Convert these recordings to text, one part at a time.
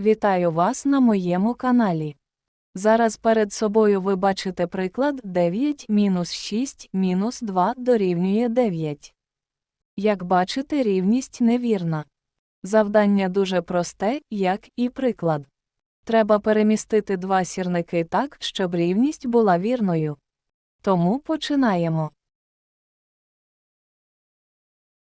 Вітаю вас на моєму каналі. Зараз перед собою ви бачите приклад 9 мінус 6 мінус 2 дорівнює 9. Як бачите, рівність невірна. Завдання дуже просте, як і приклад. Треба перемістити два сірники так, щоб рівність була вірною. Тому починаємо.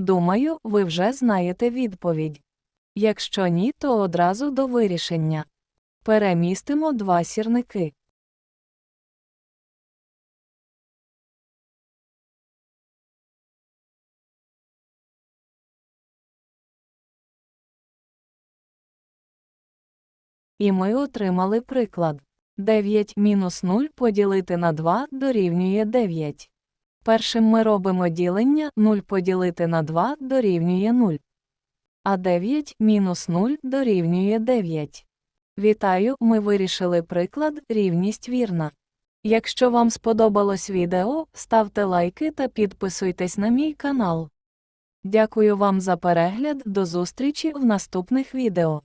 Думаю, ви вже знаєте відповідь. Якщо ні, то одразу до вирішення. Перемістимо два сірники. І ми отримали приклад. 9 мінус 0 поділити на 2 дорівнює 9. Першим ми робимо ділення 0 поділити на 2 дорівнює 0. А 9 мінус 0 дорівнює 9. Вітаю, ми вирішили приклад рівність вірна. Якщо вам сподобалось відео, ставте лайки та підписуйтесь на мій канал. Дякую вам за перегляд, до зустрічі в наступних відео.